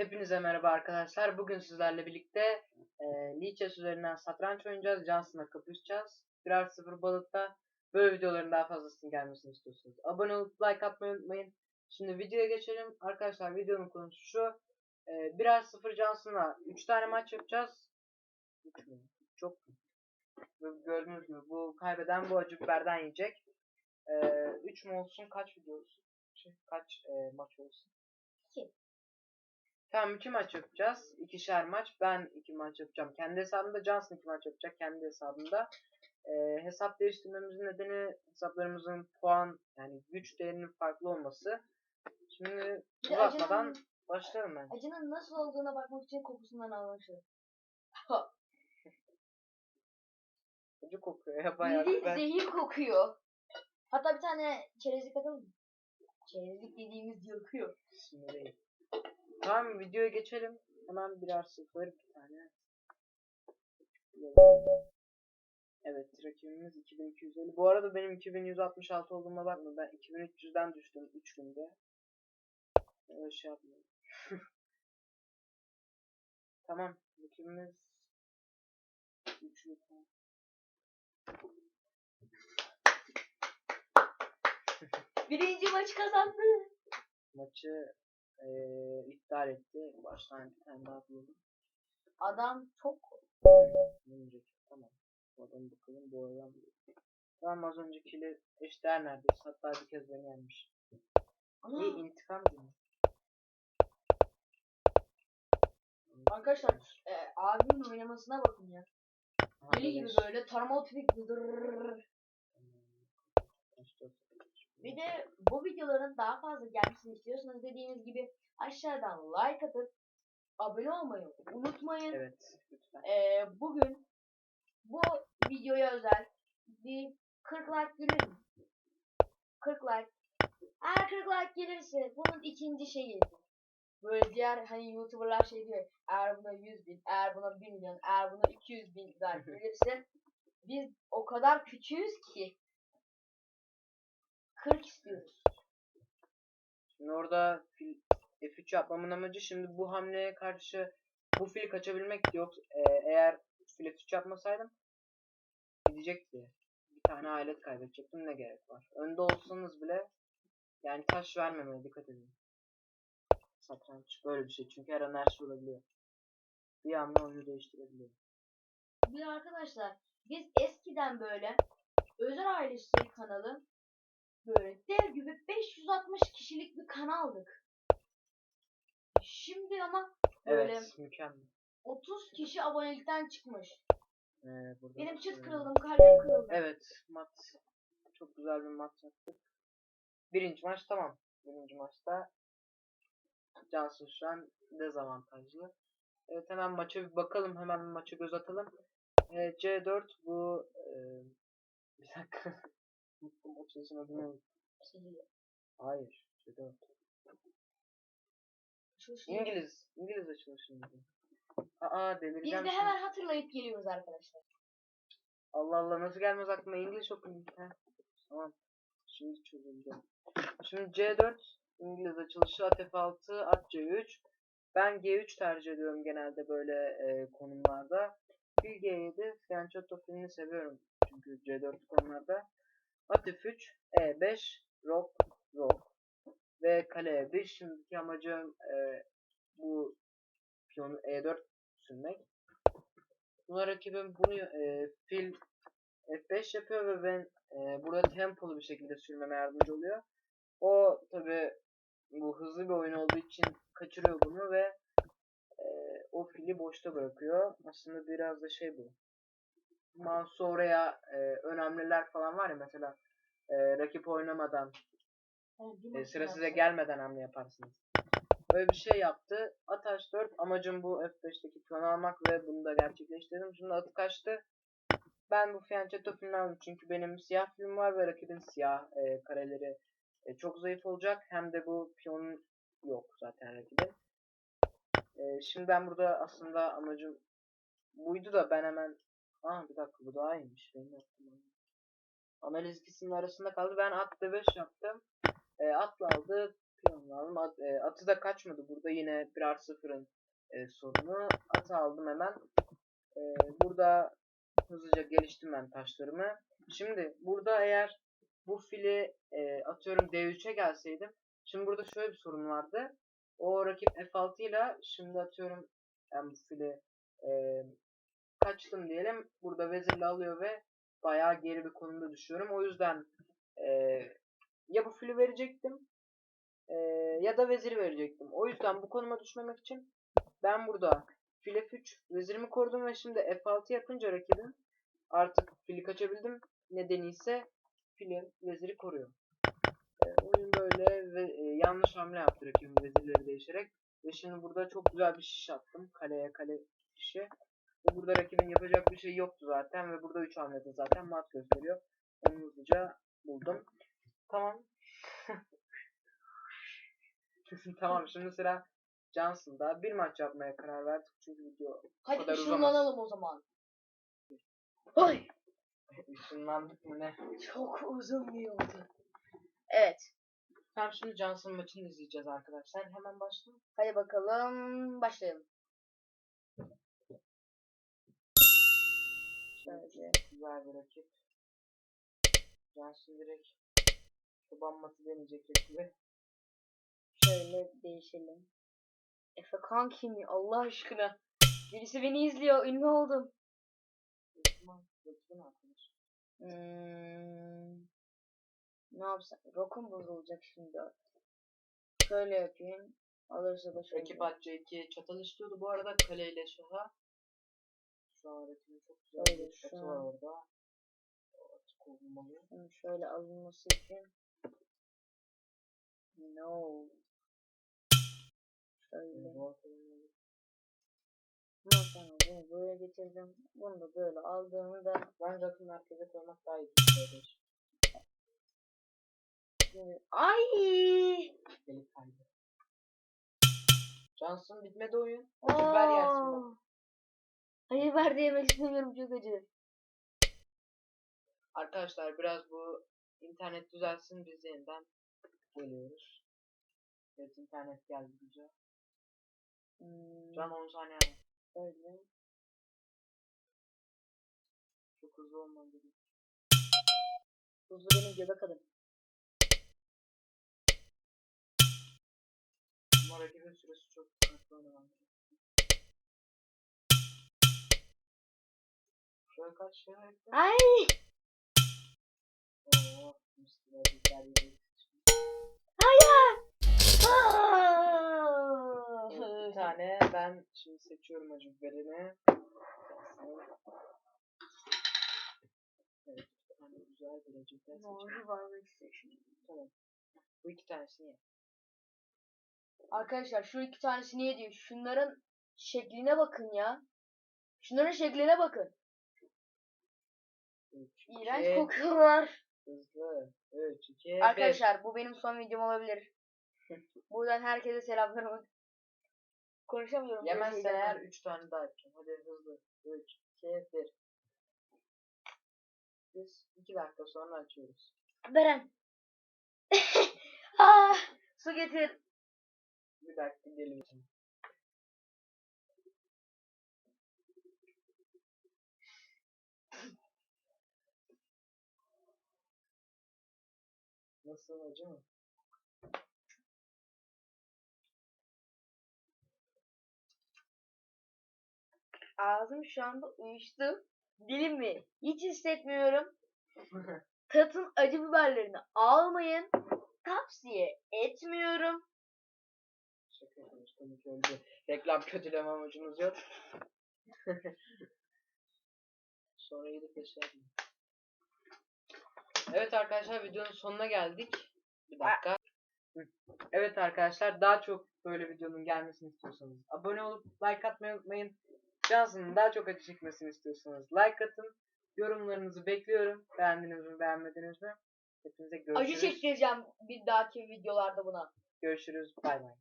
Hepinize merhaba arkadaşlar. Bugün sizlerle birlikte e, Lichess üzerinden satranç oynayacağız. Johnson'la kapışacağız. Birer sıfır balıkta böyle videoların daha fazlasının gelmesini istiyorsunuz. Abone olup like atmayı unutmayın. Şimdi videoya geçelim. Arkadaşlar videonun konusu şu. E, birer sıfır Johnson'la 3 tane maç yapacağız. 3 mü? Çok Gördünüz mü? Bu kaybeden bu acı biberden yiyecek. 3 mü olsun? Kaç video olsun? Şey, kaç e, maç olsun? Tamam iki maç yapacağız. İkişer maç. Ben iki maç yapacağım. Kendi hesabımda Johnson iki maç yapacak. Kendi hesabında. Ee, hesap değiştirmemizin nedeni hesaplarımızın puan yani güç değerinin farklı olması. Şimdi Bir de uzatmadan acının, başlayalım ben. acının nasıl olduğuna bakmak için kokusundan anlaşılır. Acı kokuyor ya bayağı. Bildiğin Ben... zehir kokuyor. Hatta bir tane çerezlik atalım mı? Çerezlik dediğimiz yakıyor. Sinirliyim. Tamam videoya geçelim. Hemen birer sıfır bir tane. Evet rakibimiz 2250. Bu arada benim 2166 olduğuma bakma. Ben 2300'den düştüm 3 günde. Öyle şey yapmayayım. tamam. Rakibimiz üçlü tamam. Birinci maçı kazandı. Maçı eee iptal etti. Baştan bir tane daha bulalım. Adam çok Önceki tamam. Bu adamı bakalım bu adam. Tamam az öncekiyle eşdeğer neredeyse. Hatta bir kez beni yenmiş. İyi intikam günü. Arkadaşlar e, abimin oynamasına bakın ya. Deli gibi böyle taramalı tüfek. Bir de bu videoların daha fazla gelmesini istiyorsanız dediğiniz gibi aşağıdan like atıp abone olmayı unutmayın. Evet lütfen. Ee, bugün bu videoya özel bir 40 like gelir mi? 40 like. Eğer 40 like gelirse bunun ikinci şeyi. Böyle diğer hani youtuberlar şey diyor. Eğer buna 100 bin, eğer buna 1 milyon, eğer buna 200 bin like gelirse biz o kadar küçüğüz ki 40 istiyoruz. Şimdi orada fil F3 yapmamın amacı şimdi bu hamleye karşı bu fili kaçabilmek yok. Ee, eğer fil F3 yapmasaydım gidecekti. Bir tane alet kaybedecektim ne gerek var. Önde olsanız bile yani taş vermemeye dikkat edin. Satranç böyle bir şey çünkü her an her şey olabiliyor. Bir anda oyunu değiştirebiliyor. Bir arkadaşlar biz eskiden böyle özel ailesi kanalı böyle dev gibi 560 kişilik bir kanaldık. Şimdi ama böyle Evet mükemmel. 30 kişi abonelikten çıkmış. Ee, burada Benim çıt kırıldım, kalbim kırıldı. Evet mat. Çok güzel bir maç yaptık. Birinci maç tamam. Birinci maçta Cansu şu an dezavantajlı. Evet hemen maça bir bakalım. Hemen maça göz atalım. Ee, C4 bu ee, bir dakika. Unuttum açılışın adını unuttum. Hayır. C4. Şu şey- İngiliz. İngiliz açılışın adı. Aa Biz delireceğim de şimdi. hemen hatırlayıp geliyoruz arkadaşlar. Allah Allah nasıl gelmez aklıma İngiliz okuyayım. Heh, Tamam. Şimdi çözüldü. Şimdi C4 İngiliz açılışı at F6 at C3. Ben G3 tercih ediyorum genelde böyle e, konumlarda. Fil G7 Fianchetto filini seviyorum çünkü C4 konularda. At F3 E5 Rock Rock ve kale E1 şimdiki amacım e, bu piyonu E4 sürmek. Buna rakibim bunu e, fil F5 yapıyor ve ben e, burada tempolu bir şekilde sürmeme yardımcı oluyor. O tabi bu hızlı bir oyun olduğu için kaçırıyor bunu ve e, o fili boşta bırakıyor. Aslında biraz da şey bu. Mouse'u oraya e, önemliler falan var ya mesela e, rakip oynamadan e, sıra size gelmeden hamle yaparsınız. Böyle bir şey yaptı. At H4 amacım bu F5'teki piyonu almak ve bunu da gerçekleştirdim. Şimdi atı kaçtı. Ben bu Fianchetto filmini aldım çünkü benim siyah film var ve rakibin siyah e, kareleri e, çok zayıf olacak. Hem de bu piyonun yok zaten rakibin. E, şimdi ben burada aslında amacım buydu da ben hemen Aa bir dakika bu daha iyiymiş. Benim yaptığım analiz ikisinin arasında kaldı. Ben at D5 yaptım. E, atla aldı. Plan lazım. At, e, atı da kaçmadı. Burada yine 1 artı 0'ın e, sorunu. Atı aldım hemen. E, burada hızlıca geliştim ben taşlarımı. Şimdi burada eğer bu fili e, atıyorum D3'e gelseydim. Şimdi burada şöyle bir sorun vardı. O rakip F6 ile şimdi atıyorum ben bu fili e, kaçtım diyelim. Burada vezirle alıyor ve bayağı geri bir konumda düşüyorum. O yüzden e, ya bu fili verecektim e, ya da veziri verecektim. O yüzden bu konuma düşmemek için ben burada fil F3 vezirimi korudum ve şimdi F6 yapınca rakibim artık fili kaçabildim. Nedeni ise filin veziri koruyor. E, oyun böyle ve e, yanlış hamle yaptı rakibim vezirleri değişerek. Ve şimdi burada çok güzel bir şiş attım. Kaleye kale şişi. Ve burada rakibin yapacak bir şey yoktu zaten ve burada 3 hamlede zaten mat gösteriyor. Onu hızlıca buldum. Tamam. tamam şimdi sıra Johnson'da. Bir maç yapmaya karar verdik çünkü video Hadi kadar ışınlanalım o zaman. Ay ışınlandık mı ne? çok uzun bir yoldu. Evet. Tamam şimdi Johnson maçını izleyeceğiz arkadaşlar. Hemen başlayalım. Hadi bakalım başlayalım. Şöyle. Güzel bir rakip. Johnson direkt çoban matı deneyecek rakibi. Şöyle değişelim. Efekan kim ya Allah aşkına? Birisi beni izliyor. Ünlü oldum. Arkadaş. Hmm, ne yapsam? Rokum bozulacak şimdi. Şöyle yapayım. Alırsa da şöyle. Rakip Atça 2 çatal istiyordu bu arada kaleyle şaha. Şu rakibin çok güzel Öyle, bir şu şatı an. var orada. O kovulmalı. Şunu şöyle alınması için. No. Şöyle. Bu atı- Ondan sonra bunu böyle getirdim. Bunu da böyle aldığımda Bence atı merkeze koymak daha iyi. Kardeş. şimdi... Ay! Delik kaydı. Johnson bitmedi oyun. Biber yersin bak. Hayır ver de yemek istemiyorum çok acı. Arkadaşlar biraz bu internet düzelsin biz yeniden geliyoruz. Evet internet geldi güzel. Hmm, Can 10 saniye var. böyle. Çok hızlı olmadı. Hızlı benim göbek adım. Ama rakibin süresi çok dikkatli oynamam Şöyle kaç şey ekle. Ay! Oo. Hayır! Evet, bir tane ben şimdi seçiyorum acı biberini. Evet, bir tane güzel bir acı biber seçiyorum. Tamam. Bu iki tanesini ye. Arkadaşlar şu iki tanesi niye diyor? Şunların şekline bakın ya. Şunların şekline bakın. Üç, İğrenç iki, kokuyorlar. Hızlı. 3, 2, 1. Arkadaşlar bu benim son videom olabilir. Buradan herkese selamlarımı. Konuşamıyorum. Yemezsen eğer 3 tane daha yapacağım. Hadi hızlı. 3, 2, 1. Biz 2 dakika sonra açıyoruz. Beren. ah, su getir. Bir dakika geliyorum. Nasıl acı mı? Ağzım şu anda uyuştu. Dilimi hiç hissetmiyorum. Tatın acı biberlerini almayın. Tavsiye etmiyorum. Şaka bir reklam kötüleme amacımız yok. Sonra gidip yaşayalım. Evet arkadaşlar videonun sonuna geldik. Bir dakika. Evet arkadaşlar daha çok böyle videonun gelmesini istiyorsanız abone olup like atmayı unutmayın. Johnson'ın daha çok acı çekmesini istiyorsanız like atın. Yorumlarınızı bekliyorum. Beğendiniz mi beğenmediniz mi? Hepinize görüşürüz. Acı çektireceğim bir dahaki videolarda buna. Görüşürüz. Bay bay.